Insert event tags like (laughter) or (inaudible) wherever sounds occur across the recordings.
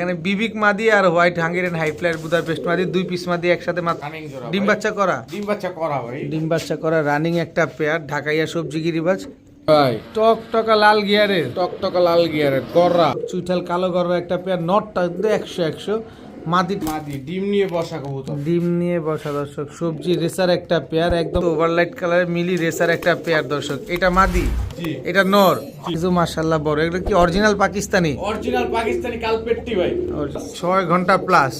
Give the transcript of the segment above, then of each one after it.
এখানে বিবিক মাদি আর white Hungarian high flyer Budapest মাদি দুই পিস মাদি একসাথে ডিম বাচ্চা করা? ডিম বাচ্চা করা ভাই। ডিম বাচ্চা করা রানিং একটা পেয়ার ঢাকাইয়া সবজি গিরিবাজ। ভাই। টক টকা লাল গিয়ারের। টকটকা লাল গিয়ারের গররা চুইঠাল কালো গররা একটা পেয়ার নটটা একশো একশো। মাদি। মাদি ডিম নিয়ে বসা কবুতর। ডিম নিয়ে বসা দর্শক সবজি রেসার একটা পেয়ার একদম ওভারলাইট কালারের মিলি রেসার একটা পেয়ার দর্শক। এটা মাদি এটা নর। কিছু বড় এটা কি অরিজিনাল পাকিস্তানি? অরিজিনাল পাকিস্তানি কালপেট্টি ভাই। ছয় ঘণ্টা প্লাস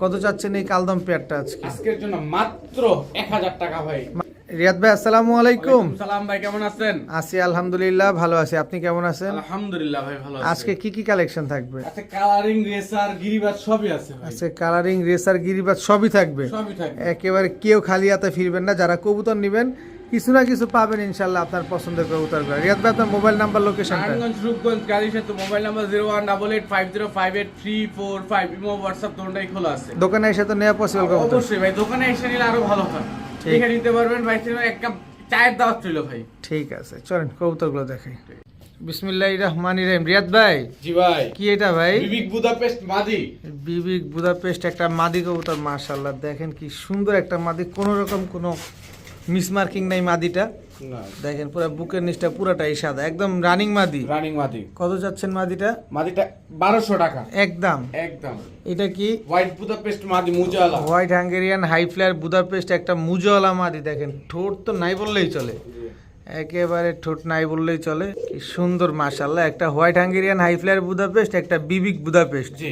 কত চাচ্ছেন এই কালদম পেয়ারটা আজকে? আজকের জন্য মাত্র এক হাজার টাকা ভাই। রিয়াদ ভাই আসসালামু আলাইকুম। সালাম ভাই কেমন আছেন? আছি আলহামদুলিল্লাহ ভালো আছি। আপনি কেমন আছেন? আলহামদুলিল্লাহ ভাই ভালো আছি। আজকে কি কি কালেকশন থাকবে? আচ্ছা কালারিং রেসার গিরিবাজ সবই আছে ভাই। কালারিং রেসার গিরিবাজ সবই থাকবে? সবই থাকবে। একেবারে কেউ খালি হাতে ফিরবেন না। যারা কবুতর নেবেন কিছু না কিছু পাবেন ইনশাল্লাহ আপনার পছন্দের কবুতর রিয়াদ ভাই আপনার মোবাইল নাম্বার নারায়ণগঞ্জ রূপগঞ্জ গাড়ি সেতু mobile number zero one double eight five zero five eight three four five imo WhatsApp দুটোটাই খোলা আছে। দোকানে এসে তো নেওয়া পসিবল কবুতর। অবশ্যই ভাই দোকানে এসে নিলে আরও ভালো হয়। দেখে নিতে পারবেন ভাই এক কাপ চায়ের দাওয়াত ছিল ভাই। ঠিক আছে চলেন কবুতরগুলো দেখাই। বিসমিল্লাহ রহমান ইরাহিম রিয়াদ ভাই? জি ভাই। কি এটা ভাই? বিবিক বুদাপেস্ট মাদি। বিবিক বুদাপেস্ট একটা মাদি কবুতর মাশাআল্লাহ। দেখেন কি সুন্দর একটা মাদি। কোনো রকম কোনো মিসমার্কিং নাই মাদিটা। দেখেন পুরো বুকের নিচটা পুরাটাই সাদা একদম রানিং মাদি। রানিং মাদি। কত যাচ্ছেন মাদিটা? মাদিটা বারোশো টাকা। একদম। একদম। এটা কি? হোয়াইট বুদাপেস্ট মাদি মুজালা white Hungarian high flyer Budapest একটা মুজওয়ালা মাদি দেখেন ঠোঁট তো নাই বললেই চলে। একেবারে ঠোঁট নাই বললেই চলে। কি সুন্দর মাশাল্লাহ একটা white Hungarian high flyer Budapest একটা বিবিক বুদাপেস্ট জি।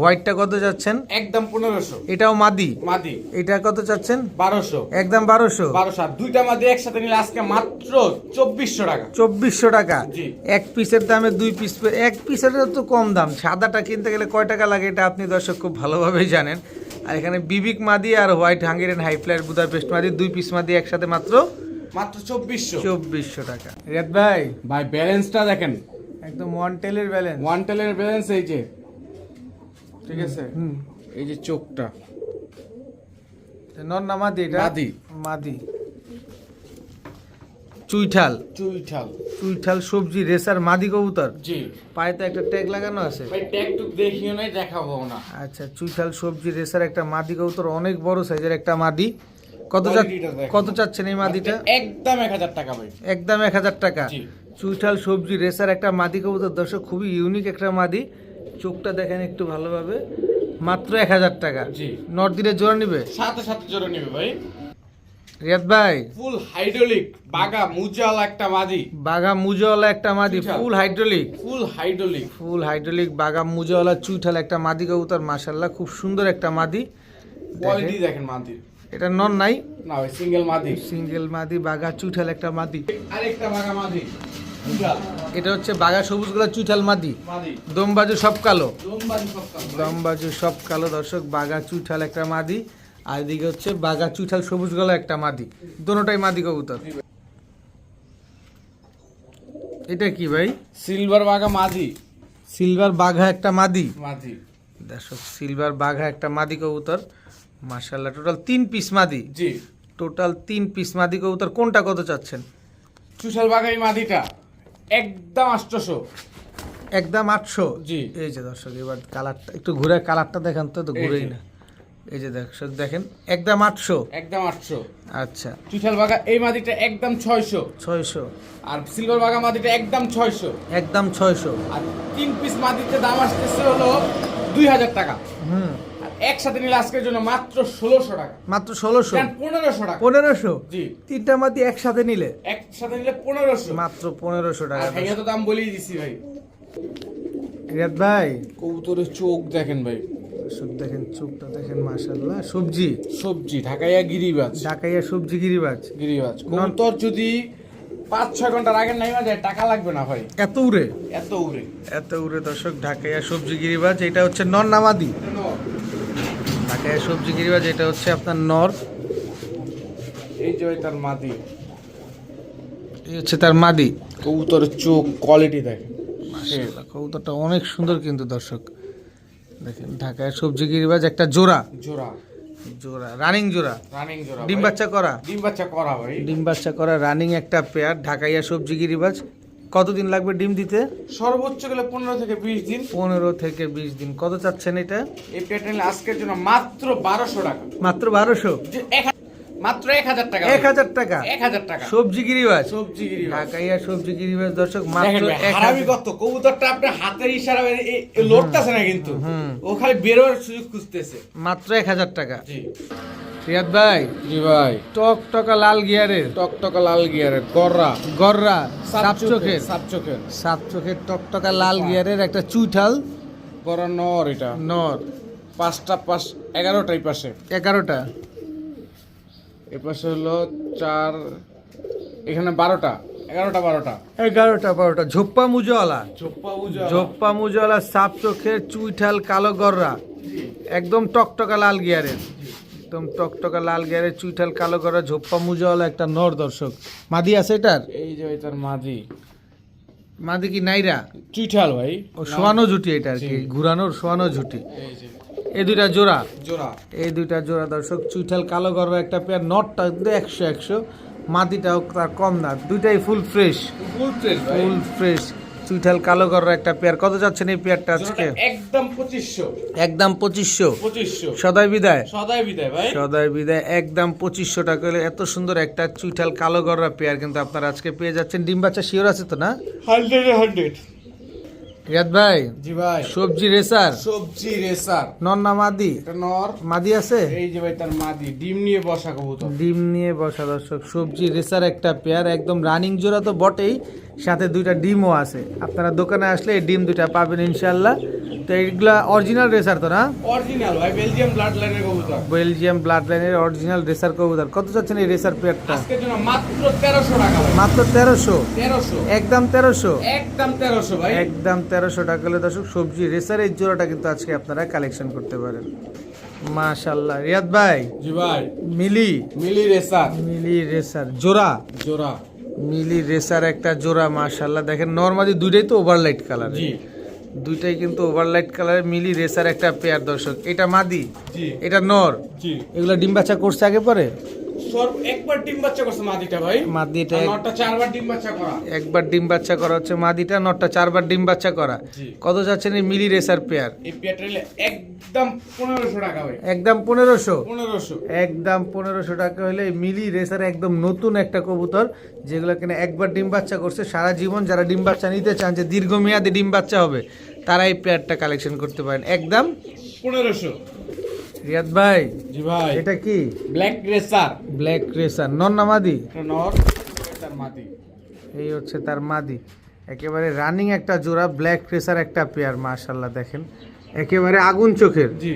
হোয়াইটটা কত যাচ্ছেন? একদম পনেরোশো। এটাও মাদি। মাদি। এটা কত চাচ্ছেন বারোশো। একদম বারোশো। বারোশো। দুইটা মাদি একসাথে নিলে আজকে মাত্র চব্বিশশো টাকা। চব্বিশশো টাকা। জি। এক পিসের দামে দুই পিস এক পিসের তো কম দাম। সাদাটা কিনতে গেলে কয় টাকা লাগে এটা আপনি দর্শক খুব ভালোভাবেই জানেন। আর এখানে বিবিক মাদি আর white Hungarian high flyer Budapest মাদি দুই পিস মাদি একসাথে মাত্র মাত্র চব্বিশশো। চব্বিশশো টাকা। রিয়াদ ভাই ভাই ব্যালেন্সটা দেখেন। একদম ওয়ান টেলের ব্যালেন্স ওয়ান টেলের ব্যালেন্স এই যে। ঠিক আছে। এই যে চোখটা। নন না মাদি এটা? মাদি। মাদি। চুইঠাল। চুইঠাল। চুইঠাল সবজি রেসার মাদি কবুতর? জি। পায়ে তো একটা ট্যাগ লাগানো আছে। ভাই ট্যাগ টুক দেখিও নাই দেখাবো না। আচ্ছা চুইঠাল সবজি রেসার একটা মাদি কবুতর অনেক বড় সাইজের একটা মাদি। কত। কত চাচ্ছেন এই মাদিটা? একদম এক হাজার টাকা ভাই। একদম এক হাজার টাকা। চুইঠাল সবজি রেসার একটা মাদি কবুতর। দর্শক খুবই ইউনিক একটা মাদি। চোখটা দেখেন একটু ভালোভাবে। মাত্র এক হাজার টাকা। জি। নর্দিনের জোড়া নিবে? সাথে সাথে জোরে নেবে ভাই। রিয়াদ ভাই। ফুল হাইড্রোলিক বাগা মুজাল একটা মাদি। মুজওয়ালা একটা মাদি। Full hydraulic full hydraulic full hydraulic মুজওয়ালা চুইঠাল একটা মাদি কবুতর মাশাল্লাহ খুব সুন্দর একটা মাদি। কোয়ালিটি দেখেন মাদির। এটা নন নাই। না সিঙ্গেল মাদি। সিঙ্গেল মাদি বাঘা চুইঠাল একটা মাদি। আরেকটা বাগা মাদি। এটা হচ্ছে বাঘা সবুজ গোলা চুইঠাল মাদি। দমবাজু সব কালো। দমবাজু সব কালো। দর্শক বাঘা চুইঠাল একটা মাদি। আর এদিকে হচ্ছে বাঘা চুইঠাল সবুজ গলা একটা মাদি। দোনোটাই মাদি কবুতর। এটা কি ভাই? সিলভার বাগা মাদি। সিলভার বাঘা একটা মাদি। মাদি। দর্শক সিলভার বাঘা একটা মাদি কবুতর। মার্শাল্লাহ টোটাল তিন পিস মাদি। জি। টোটাল তিন পিস মাদি কবুতর কোনটা কত চাচ্ছেন? চুষাল বাগাই মাদিটা একদম আষ্টশো একদম আটশো? জি। এই যে দর্শক এবার কালারটা একটু ঘুরে কালারটা দেখেন তো তো ঘুরেই না। এই যে দর্শক দেখেন একদম আটশো। একদম আটশো। আচ্ছা। চুষাল বাগা এই মাদিটা একদম ছয়শো। ছয়শো। আর সিলভার বাগা মাদিটা একদম ছয়শো। একদম ছয়শো। আর তিন পিস মাদিতে দাম আসতেছে হলো দুই হাজার টাকা। হুম। একসাথে নিলে আজকের জন্য মাত্র ষোলোশো টাকা। মাত্র ষোলোশো? পনেরোশো টাকা। পনেরোশো? জি। তিনটা মাদি একসাথে নিলে? একসাথে নিলে পনেরোশো। মাত্র পনেরোশো টাকা। ভাইয়া তো দাম বলেই দিছি ভাই। রিয়াদ ভাই। কবুতরের চোখ দেখেন ভাই। দর্শক দেখেন চোখটা দেখেন মার্শাল্লাহ সবজি? সবজি ঢাকাইয়া গিরিবাজ। ঢাকাইয়া সবজি গিরিবাজ। গিরিবাজ। কবুতর যদি পাঁচ ছয় ঘণ্টার আগে নাই যায় টাকা লাগবে না ভাই। এত উড়ে? এত উড়ে। এত উড়ে দর্শক ঢাকাইয়া সবজি গিরিবাজ। এটা হচ্ছে নর নামাদি। সবজি গিরিবাজ এটা হচ্ছে আপনার নর। এই যে তার মাদি। এই হচ্ছে তার মাদি। কবুতরের চোখ কোয়ালিটি দেখে। কবুতরটা অনেক সুন্দর কিন্তু দর্শক। দেখেন ঢাকায় সবজি গিরিবাজ একটা জোড়া। জোড়া। জোড়া রানিং জোড়া। রানিং জোড়া ডিম বাচ্চা করা। ডিম বাচ্চা করা ভাই। ডিম বাচ্চা করা রানিং একটা পেয়ার ঢাকাইয়া সবজি গিরিবাজ। কতদিন লাগবে ডিম দিতে? সর্বোচ্চ গেলে পনেরো থেকে বিশ দিন। পনেরো থেকে বিশ দিন। কত চাচ্ছেন এটা? এই পেয়ারটা আজকের জন্য মাত্র বারোশো টাকা। মাত্র বারোশো? মাত্র এক হাজার টাকা। এক হাজার টাকা? এক হাজার টাকা। সবজি গিরিবাজ? সবজি গিরিবাজ। ঢাকাইয়া সবজি গিরিবাজ দর্শক মাত্র এক হারামি কত? কবুতরটা আপনার হাতের ইশারা লড়তেছে না কিন্তু। ও খালি বেরোয়ার সুযোগ খুঁজতেছে। মাত্র এক হাজার টাকা। জি। রিয়াদ ভাই? জি ভাই। টক টকা লাল গিয়ারের? টকটকা লাল গিয়ারের গররা। গররা সাপ চোখের সাপ চোখের। সাপ চোখের টকটকা লাল গিয়ারের একটা চুইঠাল? গররা নর এটা। নর। পাঁচটা পাঁচ এগারোটা এই পাশে। এগারোটা? এই পাশে হলো চার এখানে বারোটা। এগারোটা বারোটা। এগারোটা বারোটা। ঝোপ্পা মুজওয়ালা। ঝোপ্পা মুজওয়ালা। সাপ চোখের চুইঠাল কালো গররা। একদম টকটকা লাল গিয়ারের। একদম টকটকা লাল গিয়ারের চুইঠাল কালো গররা ঝোপ্পা মুজওয়ালা একটা নর দর্শক। মাদি আছে এটার? এই যে এটার মাদি। মাদি কি নাইরা? চুইঠাল ভাই। ও শোয়ানো ঝুটি এটা আর কি ঘুরানোর শোয়ানো ঝুটি। এই যে। এই দুইটা জোড়া? জোড়া। এই দুইটা জোড়া দর্শক চুইঠাল কালো গররা একটা পেয়ার নটটা একশো একশো। মাদিটাও তার কম না দুইটাই full fresh full fresh full fresh চুইঠাল কালো গররা একটা পেয়ার। কত যাচ্ছেন এই পেয়ারটা আজকে? একদম পঁচিশশো। একদম পঁচিশশো? পঁচিশশো। সদাই বিদায়? সদাই বিদায় ভাই। সদাই বিদায় একদম পঁচিশশো টাকা হলে এত সুন্দর একটা চুইঠাল কালো গররা পেয়ার কিন্তু আপনারা আজকে পেয়ে যাচ্ছেন। ডিম বাচ্চা শিওর আছে তো না? Hundred hundred. রিয়াদ ভাই জি ভাই। সবজি রেসার? সবজি রেসার। নন্না মাদি? এটা নর। মাদি আছে? এই যে ভাই তার মাদি। ডিম নিয়ে বসা কবুতর। ডিম নিয়ে বসা দর্শক সবজি রেসার একটা পেয়ার। একদম রানিং জোড়া তো বটেই। সাথে দুইটা ডিমও আছে। আপনারা দোকানে আসলে এই ডিম দুইটা পাবেন ইনশাল্লাহ তো এইগুলা অরিজিনাল রেসার তো না? অরিজিনাল ভাই বেলজিয়াম ব্লাড লাইনের কবুতর। বেলজিয়াম ব্লাড লাইনের অরিজিনাল রেসার কবুতর। কত চাচ্ছেন এই রেসার পেয়ারটা আজকের জন্য মাত্র তেরোশো টাকা মাত্র তেরোশো? তেরোশো। একদম তেরোশো? একদম তেরোশো ভাই। একদম তেরোশো টাকা হলে দর্শক সবজি রেসার এই জোড়াটা কিন্তু আজকে আপনারা কালেকশন করতে পারেন। মাশাল্লাহ রিয়াদ ভাই জি ভাই। মিলি। মিলি রেসার মিলি রেসার জোড়া? জোড়া। মিলি রেসার একটা জোড়া মাশাল্লাহ দেখেন নর্মালি দুইটাই তো ওভারলাইট কালার দুইটাই কিন্তু ওভারলাইট কালারের মিলি রেসার একটা পেয়ার দর্শক। এটা মাদি? এটা নর? এগুলো এগুলা ডিম বাচ্চা করছে আগে পরে? সর্ব একবার ডিম বাচ্চা করছে মাদিটা ভাই। মাদিটা আর চারবার ডিম বাচ্চা করা। একবার ডিম বাচ্চা করা হচ্ছে মাদিটা নটটা চারবার ডিম বাচ্চা করা। কত এই মিলি রেসার পেয়ার? এই পেয়ারটা একদম পনেরোশো টাকা ভাই। একদম একদম টাকা হলে মিলি রেসার একদম নতুন একটা কবুতর যেগুলো কিনা একবার ডিম বাচ্চা করছে। সারা জীবন যারা ডিম বাচ্চা নিতে চান যে দীর্ঘমেয়াদী ডিম বাচ্চা হবে তারা এই পেয়ারটা কালেকশন করতে পারেন। একদম পনেরোশো। রিয়াদ ভাই জি ভাই। এটা কি? ব্ল্যাক রেসার ব্ল্যাক রেসার নন নামাদি এটা নর তার মাদি। এই হচ্ছে তার মাদি। একেবারে রানিং একটা জোড়া ব্ল্যাক রেসার একটা পেয়ার মাশাল্লাহ দেখেন। একেবারে আগুন চোখের। জি।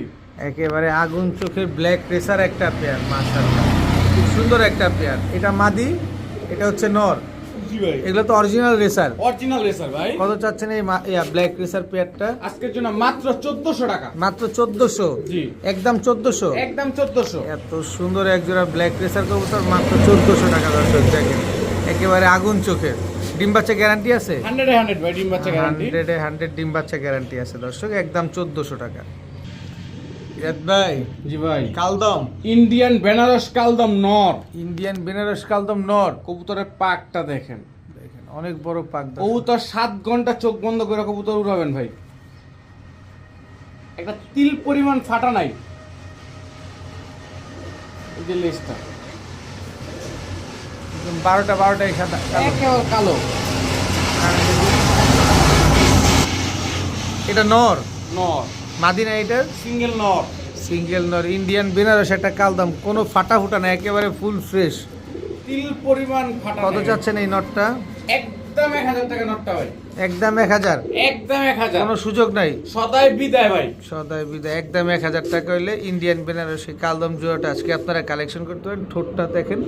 একেবারে আগুন চোখের ব্ল্যাক রেসার একটা পেয়ার মাশাল্লাহ খুব সুন্দর একটা পেয়ার এটা মাদি এটা হচ্ছে নর। জি ভাই। এগুলো তো অরিজিনাল রেসার অরিজিনাল রেসার ভাই। কত চাচ্ছেন এই ব্ল্যাক রেসার পেয়ারটা আজকের জন্য মাত্র চোদ্দশো টাকা। মাত্র চোদ্দশো? জি। একদম একদম এত সুন্দর এক জোড়া ব্ল্যাক রেসার কবুতর মাত্র চোদ্দশো টাকা দর্শক দেখেন। একেবারে আগুন চোখের ডিম বাচ্চা গ্যারান্টি আছে? ভাই ডিম বাচ্চা গ্যারান্টি হান্ড্রেডে হান্ড্রেড ডিম বাচ্চা গ্যারান্টি আছে দর্শক একদম চোদ্দশো টাকা। ভাই জি ভাই। কালদম। ইন্ডিয়ান বেনারস কালদম নর। ইন্ডিয়ান বেনারস কালদম নর। কবুতরের পাকটা দেখেন। দেখেন অনেক বড় পাক কবুতর সাত ঘণ্টা চোখ বন্ধ করে কবুতর উড়াবেন ভাই। একটা তিল পরিমাণ ফাটা নাই। এই যে লেজটা। বারোটা বারোটায় সাদা কালো। একেবারে কালো। এটা নর। নর। মাদিনা এটার? সিঙ্গেল নর। সিঙ্গেল নর ইন্ডিয়ান বেনারস একটা কালদম কোনো ফাটা ফুটা না একেবারে ফুল ফ্রেশ। তিল পরিমাণ ফাটা কত। চাচ্ছেন এই নটটা? একদম এক হাজার টাকা নটটা ভাই। একদম এক হাজার? একদম এক হাজার। কোনো সুযোগ নাই? সদাই বিদায় ভাই। সদাই বিদায় একদম এক হাজার টাকা হইলে ইন্ডিয়ান বেনারসি কালদম জোড়াটা। আজকে আপনারা কালেকশন করতে পারেন ঠোঁটটা দেখেন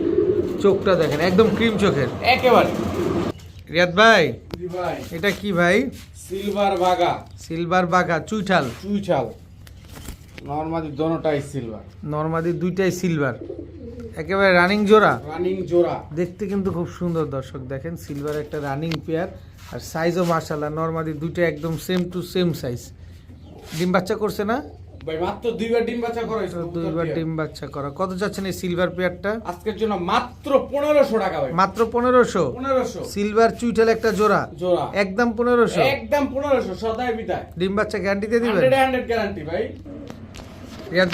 চোখটা দেখেন একদম ক্রিম চোখের। একেবারে। রিয়াদ ভাই ভাই। এটা কি ভাই? সিলভার বাগা। সিলভার বাঘা চুইঠাল। চুইঠাল। নর্মালি দুটোটাই সিলভার। নর্মাদি দুইটাই সিলভার। একেবারে রানিং জোড়া। রানিং জোড়া। দেখতে কিন্তু খুব সুন্দর দর্শক দেখেন সিলভার একটা রানিং পেয়ার আর সাইজও মার্শাল্লাহ নর্মাদি দুইটা একদম সেম টু সেম সাইজ ডিম বাচ্চা করছে না? ভাই মাত্র দুইবার ডিম বাচ্চা করা হয়েছে দুইবার। ডিম বাচ্চা করা। কত যাচ্ছেন এই সিলভার পেয়ারটা আজকের জন্য মাত্র টাকা ভাই। মাত্র সিলভার চুইটাল একটা জোড়া। জোড়া। একদম বিদায়। ডিম বাচ্চা গ্যারান্টি দিয়ে দিবেন? হান্ড্রেড হান্ড্রেড গ্যারান্টি ভাই।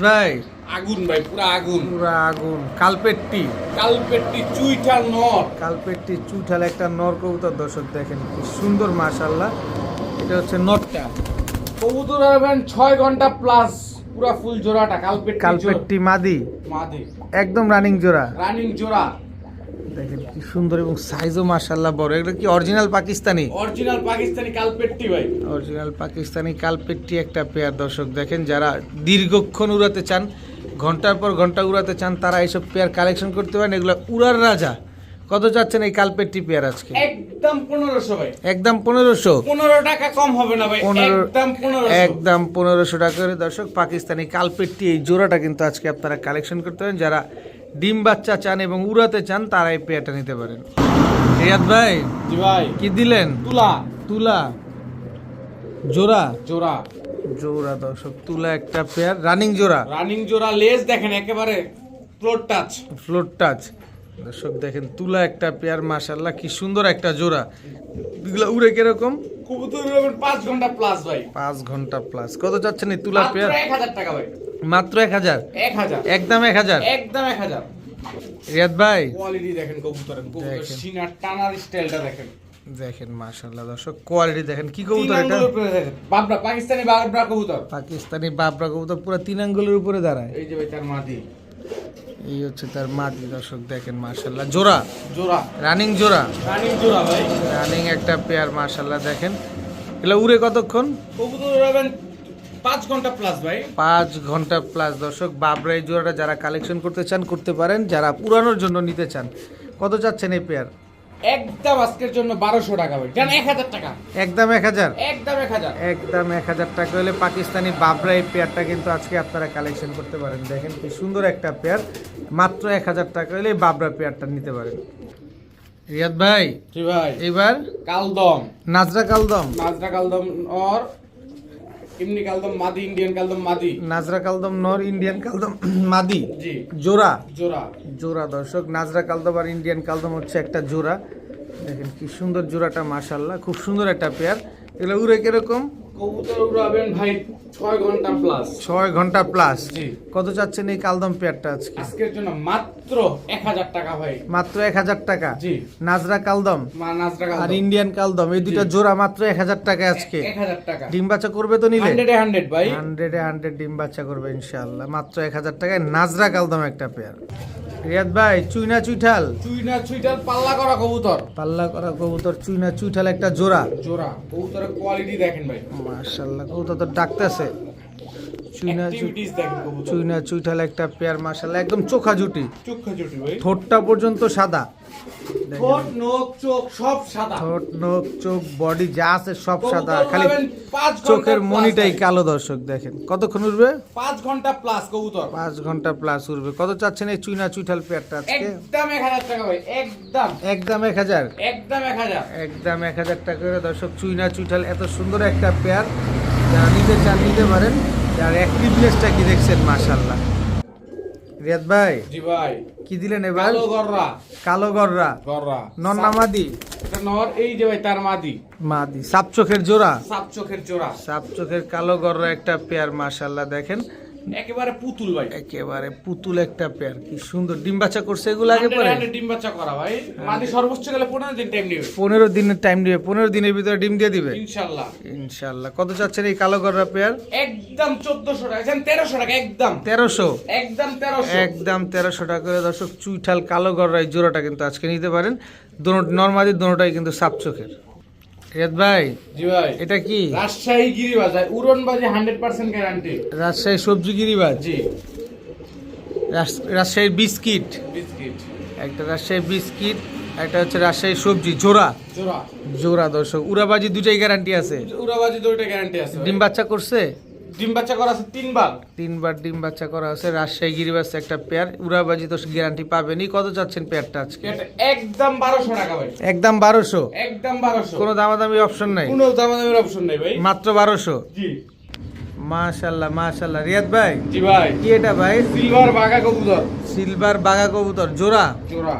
ভাই। আগুন ভাই পুরো আগুন। পুরা আগুন। কালপেটটি। কালপেটটি চুইটা নর। কালপেটটি চুইঠাল একটা নর কবুতর দর্শক দেখেন কি সুন্দর মাশাল্লাহ এটা হচ্ছে নটটা কবুতর হবেন ছয় ঘণ্টা প্লাস পুরা ফুল জোড়াটা কালপেটটি কালপেটটি মাদি। মাদি। একদম রানিং জোড়া। রানিং জোড়া। দেখেন কি সুন্দর এবং সাইজও মাশাল্লাহ বড়। এটা কি অরিজিনাল পাকিস্তানি? অরিজিনাল পাকিস্তানি কালপেটটি ভাই। অরিজিনাল পাকিস্তানি কালপেটটি একটা পেয়ার দর্শক দেখেন যারা দীর্ঘক্ষণ উড়াতে চান ঘণ্টার পর ঘণ্টা উড়াতে চান তারা এইসব পেয়ার কালেকশন করতে পারেন। এগুলো উড়ার রাজা। কত চাচ্ছেন এই কালপেটটি পেয়ার আজকে? একদম পনেরোশো ভাই। একদম পনেরোশো? পনেরো টাকা কম হবে না ভাই। পনেরো একদম পনেরোশো। একদম পনেরোশো টাকা করে। দর্শক পাকিস্তানি কালপেটটি এই জোড়াটা কিন্তু আজকে আপনারা কালেকশন করতে পারেন। যারা ডিম বাচ্চা চান এবং উড়াতে চান তারা এই পেয়ারটা নিতে পারেন। রিয়াদ ভাই জি ভাই। কি দিলেন? তুলা। তুলা। জোড়া? জোড়া। জোড়া দর্শক তুলা একটা পেয়ার। রানিং জোড়া। রানিং জোড়া লেজ দেখেন একেবারে ফ্লোর টাচ ফ্লোর টাচ দর্শক দেখেন তুলা একটা পেয়ার মাশাল্লাহ কি সুন্দর একটা জোড়া। এগুলো উড়ে কীরকম? পাঁচ ঘণ্টা প্লাস ভাই। পাঁচ ঘণ্টা প্লাস কত চাচ্ছেন এই তুলা পেয়ার? এক হাজার টাকা ভাই। মাত্র এক হাজার? এক হাজার। একদম এক হাজার? একদম এক হাজার। রিয়াদ ভাই। কোয়ালিটি দেখেন কবুতরের কবুতর সিনার টানার স্টাইলটা দেখেন। দেখেন মাশাল্লাহ দর্শক কোয়ালিটি দেখেন। কি কবুতর এটা? বাবরা পাকিস্তানি বাবরা কবুতর। পাকিস্তানি বাবরা কবুতর পুরো তিন আঙ্গুলের উপরে দাঁড়ায়। এই যে ভাই তার মাদি। এই হচ্ছে তার মাটি দর্শক দেখেন মার্শাল্লাহ জোড়া? জোড়া। রানিং জোড়া? রানিং জোড়া ভাই। রানিং একটা পেয়ার মার্শাল্লাহ দেখেন। এগুলো উড়ে কতক্ষণ? পাঁচ ঘণ্টা প্লাস ভাই। পাঁচ ঘণ্টা প্লাস দর্শক বাবরাই জোড়াটা যারা কালেকশন করতে চান করতে পারেন। যারা পুরানোর জন্য নিতে চান কত চাচ্ছেন এই পেয়ার? একদম আজকের জন্য বারোশো টাকা ভাই। জান এক হাজার টাকা। একদম এক হাজার? একদম এক হাজার। একদম এক হাজার টাকা হলে পাকিস্তানি বাবরা এই পেয়ারটা কিন্তু আজকে আপনারা কালেকশন করতে পারেন। দেখেন কি সুন্দর একটা পেয়ার। মাত্র এক হাজার টাকা হলে বাবরা পেয়ারটা নিতে পারেন। রিয়াদ ভাই জি ভাই। এবার কালদম। নাজরা কালদম। নাজরা কালদম और এমনি কালদম মাদি ইন্ডিয়ান কালদম মাদি। নাজরা কালদম নর ইন্ডিয়ান কালদম (clears throat) মাদি। জি। জোড়া। জোড়া। জোড়া দর্শক নাজরা কালদম আর ইন্ডিয়ান কালদম হচ্ছে একটা জোড়া। দেখেন কি সুন্দর জোড়াটা মাশাল্লাহ খুব সুন্দর একটা পেয়ার এগুলো উড়ে কীরকম? কবুতর উড়াবেন ভাই ছয় ঘণ্টা প্লাস ছয় ঘণ্টা প্লাস কত চাচ্ছেন এই কালদম পেয়ারটা আজকে? আজকের জন্য মাত্র এক হাজার টাকা ভাই। মাত্র এক হাজার টাকা? জি। নাজরা কালদম? আর ইন্ডিয়ান কালদম। এই দুইটা। জোড়া মাত্র এক হাজার টাকা আজকে। এক হাজার টাকা। ডিম বাচ্চা করবে তো নিলে? হান্ড্রেডে হান্ড্রেড ভাই। হান্ড্রেডে হান্ড্রেড ডিম বাচ্চা করবে ইনশাআল্লাহ। মাত্র এক হাজার টাকায় নাজরা কালদম একটা পেয়ার। রিয়াদ ভাই চুইনা চুইঠাল। চুইনা চুইটার পাল্লা করা কবুতর। পাল্লা করা কবুতর চুইনা চুইঠাল একটা জোড়া। জোড়া। কবুতরের কোয়ালিটি দেখেন ভাই। মাশাল্লাহ কবুতর তো ডাকতেছে। অ্যাক্টিভিটিস চুইনা চুইঠাল একটা পেয়ার মাশাল্লাহ একদম চোখা জুটি। চোখা চুটি ভাই। ঠোঁটটা পর্যন্ত সাদা। ঠোঁট নোক চোখ সব সাদা। ঠোঁট নোখ চোখ বডি যা আছে সব সাদা। খালি চোখের মনিটাই কালো দর্শক দেখেন। কতক্ষণ উঠবে পাঁচ ঘণ্টা প্লাস কবুতর। পাঁচ ঘণ্টা প্লাস উঠবে কত চাচ্ছেন এই চুইনা চুইঠাল পেয়ারটা আজকে? একদম এক হাজার টাকা ভাই একদম। একদম এক হাজার? একদম এক হাজার। একদম এক হাজার টাকা করে দর্শক চুইনা চুইঠাল এত সুন্দর একটা পেয়ার। যারা নিতে চান নিতে পারেন। আর অ্যাক্টিভনেসটা কি দেখছেন মাশাল্লাহ রিয়াদ ভাই জি ভাই। কি দিলেন এবার? কালো গররা। কালো গররা। গররা। নন্নামাদি নামাদি নর এই যে ভাই তার মাদি। মাদি। সাপ চোখের জোড়া? সাপ চোখের জোড়া। সাপ চোখের কালো গররা একটা পেয়ার মাশাল্লাহ দেখেন। একেবারে পুতুল ভাই। একেবারে পুতুল একটা পেয়ার কি সুন্দর। ডিম বাচ্চা করছে এগুলো আগে পরে? 100 ডিম বাচ্চা করা ভাই। মাদি সর্বোচ্চ গেলে পনেরো দিন টাইম নেবে পনেরো দিনের টাইম দিবে পনেরো দিনের ভিতরে ডিম দিয়ে দিবে? ইনশাল্লাহ। ইনশাল্লাহ। কত চাচ্ছেন এই কালো গররা পেয়ার একদম চোদ্দশো টাকা। যেন তেরোশো টাকা একদম। তেরোশো? একদম তেরোশো। একদম তেরোশো টাকা করে দর্শক চুইঠাল কালো গররা এই জোড়াটা কিন্তু আজকে নিতে পারেন। দোনো নর্মালি দোনোটাই কিন্তু সাপ চোখের। রিয়াদ ভাই জি ভাই। এটা কি? রাজশাহী গিরিবাজার উড়ন বাজে হান্ড্রেড পার্সেন্ট গ্যারান্টি রাজশাহী সবজি গিরিবাজ? জি। রাজশাহীর বিস্কিট। বিস্কিট। একটা রাজশাহী বিস্কিট একটা হচ্ছে রাজশাহী সবজি জোড়া। জোড়া। জোড়া দর্শক উড়াবাজি দুটাই গ্যারান্টি আছে। উড়াবাজি দুটাই গ্যারান্টি আছে ডিম বাচ্চা করছে? ডিম বাচ্চা করা আছে তিনবার তিনবার ডিম বাচ্চা করা আছে রাজশাহী গিরিবাজ একটা পেয়ার। উড়াবাজি তো গ্যারান্টি পাবেনই। কত চাচ্ছেন পেয়ারটা আজকে? একদম বারোশো টাকা ভাই। একদম বারোশো? একদম বারোশো। কোনো দামাদামি অপশন নাই? কোনো দামাদামের অপশন নেই ভাই। মাত্র বারোশো? জি। মাশাল্লাহ মাশাল্লাহ। রিয়াদ ভাই জি ভাই। কি এটা ভাই? সিলভার বাঘা কবুতর। সিলভার বাগা কবুতর জোড়া? জোড়া।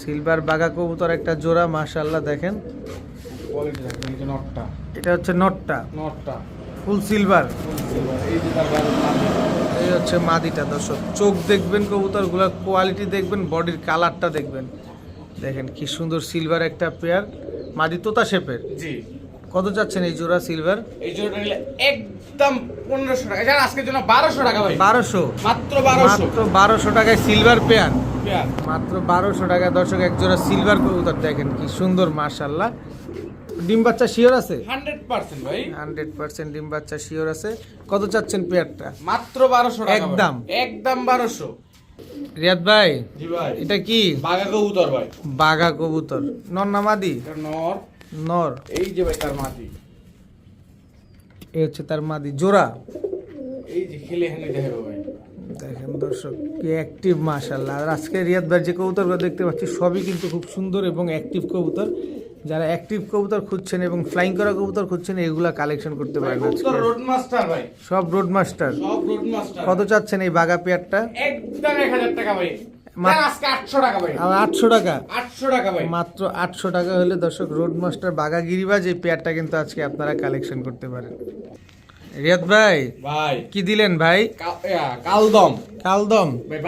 সিলভার বাগা কবুতর একটা জোড়া মাশাল্লাহ দেখেন। কোয়ালিটি দেখেন এই নটটা। এটা হচ্ছে নটটা। নটটা। Full silver. এই হচ্ছে মাদিটা দর্শক। চোখ দেখবেন কবুতরগুলোর কোয়ালিটি দেখবেন বডির কালারটা দেখবেন। দেখেন কি সুন্দর সিলভার একটা পেয়ার মাদি তোতা শেপের জি। কত চাচ্ছেন এই জোড়া সিলভার এই জোড়াটা নিলে একদম পনেরোশো টাকা। আজকের জন্য বারোশো টাকা ভাই। বারোশো? মাত্র বারোশো। মাত্র বারোশো টাকায় সিলভার পেয়ার মাত্র বারোশো টাকা দর্শক এক জোড়া সিলভার কবুতর। দেখেন কি সুন্দর মার্শাল্লাহ ডিম বাচ্চা শিওর আছে? হান্ড্রেড পার্সেন্ট ভাই। হান্ড্রেড পার্সেন্ট ডিম বাচ্চা শিওর আছে। কত চাচ্ছেন পেয়ারটা? মাত্র বারোশো টাকা একদম। একদম বারোশো। রিয়াদ ভাই জি ভাই। এটা কি? বাঘা কবুতর ভাই। বাঘা কবুতর। নর না মাদি? নর। নর। এই যে ভাই তার মাটি এ হচ্ছে তার মাদি। জোড়া? এই যে খেলে এখানে দেখাবো ভাই। দেখেন দর্শক কি অ্যাক্টিভ মাশাল্লাহ আর আজকে রিয়াদ ভাই যে কবুতরগুলো দেখতে পাচ্ছি সবই কিন্তু খুব সুন্দর এবং অ্যাক্টিভ কবুতর। যারা অ্যাক্টিভ কবুতর খুঁজছেন এবং ফ্লাইং করা কবুতর খুঁজছেন এগুলা কালেকশন করতে পারেন রোড মাস্টার ভাই। সব রোড মাস্টার সব রোড মাস্টার কত চাচ্ছেন এই বাঘা পেয়ারটা? একদম এক হাজার টাকা ভাই। মাত্র আটশো টাকা হলে দর্শক রোড মাস্টার বাঘা গিরিবাজ এই পেয়ারটা কিন্তু আজকে আপনারা কালেকশন করতে পারেন। রিয়াদ ভাই ভাই। কি দিলেন ভাই? কালদম। কালদম। ভাই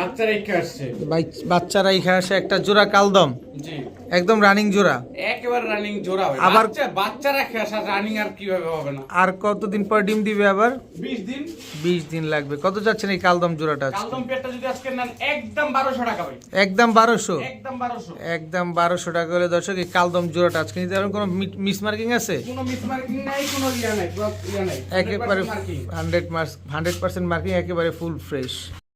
বাচ্চা আসছে। আসে একটা জোড়া কালদম। জি। একদম রানিং জোড়া। একেবারে রানিং জোড়া ভাই আবার- বাচ্চা রেখে আসা রানিং আর কীভাবে হবে না? আর কতদিন পর ডিম দিবে আবার? বিশ দিন। বিশ দিন লাগবে। কত যাচ্ছেন এই কালদম জোড়াটা? কালদম পেটটা যদি আজকে নেন একদম বারোশো টাকা ভাই। একদম বারোশো? একদম বারোশো। একদম বারোশো টাকা হলে দর্শক এই কালদম জোড়াটা আজকে নিতে পারেন কোনো মিস মার্কিং আছে? কোনো মিসমার্কিং নাই কোনো ইয়া নাই ইয়া নাই। একেবারে 100% marking। Hundred marks hundred percent marking একেবারে ফুল ফ্রেশ